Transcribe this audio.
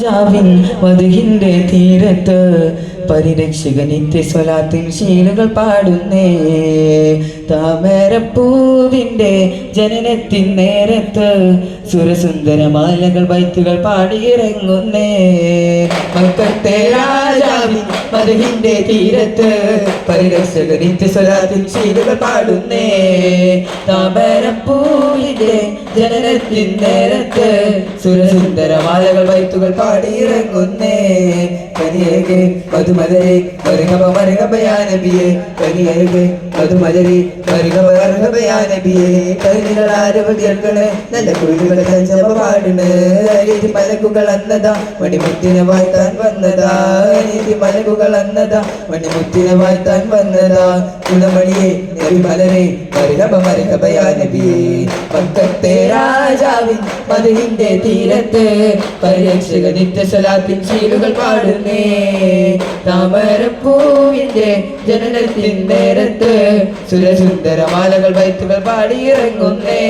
രാജാവിൻ വധുഹിന്റെ തീരത്ത് പരിരക്ഷക നിത്യ സ്വലാത്തിൻ ശീലുകൾ പാടുന്നേ. താമരപ്പൂവിന്റെ ജനനത്തിൻ നേരത്ത് സുരസുന്ദരമാലകൾ വൈത്തുകൾ പാടിയിറങ്ങുന്നേ. മക്കത്തെ രാജാവിൻ വധുവിന്റെ തീരത്ത് പരിരക്ഷക നിത്യ ചെയ്തുകൾ പാടുന്നേ. താമരപ്പൂവിന്റെ ജനനത്തിൻ നേരത്ത് സുരസുന്ദരമാലകൾ വൈത്തുകൾ പാടിയിറങ്ങുന്നേ. കനിയകെ മധുമതരെ മരുകമ മരുകമയാനബിയെ കനിയകെ മധുമതരെ മരുകമയാനബിയെ കരുണികൾ ആരവടികളെ നല്ല കുഴികളെ സഞ്ചമ പാടുണ് അനീതി മലകുകൾ അന്നതാ മണിമുത്തിനെ വാഴ്ത്താൻ വന്നതാ. അനീതി മലക്കുകൾ അന്നതാ മണിമുത്തിനെ വാഴ്ത്താൻ വന്നതാ. കുണമണിയെ മലരെ മരുകമ മരുകമയാനബിയെ പക്കത്തെ രാജാവിൻ മധുവിന്റെ തീരത്ത് പരിരക്ഷക നിത്യശലാത്തിൻ ശീലുകൾ പാടുന്നേ. താമരപ്പൂവിന്റെ ജനനത്തിൻ നേരത്ത് സുരസുന്ദരമാലകൾ വൈത്തുകൾ പാടിയിറങ്ങുന്നേ.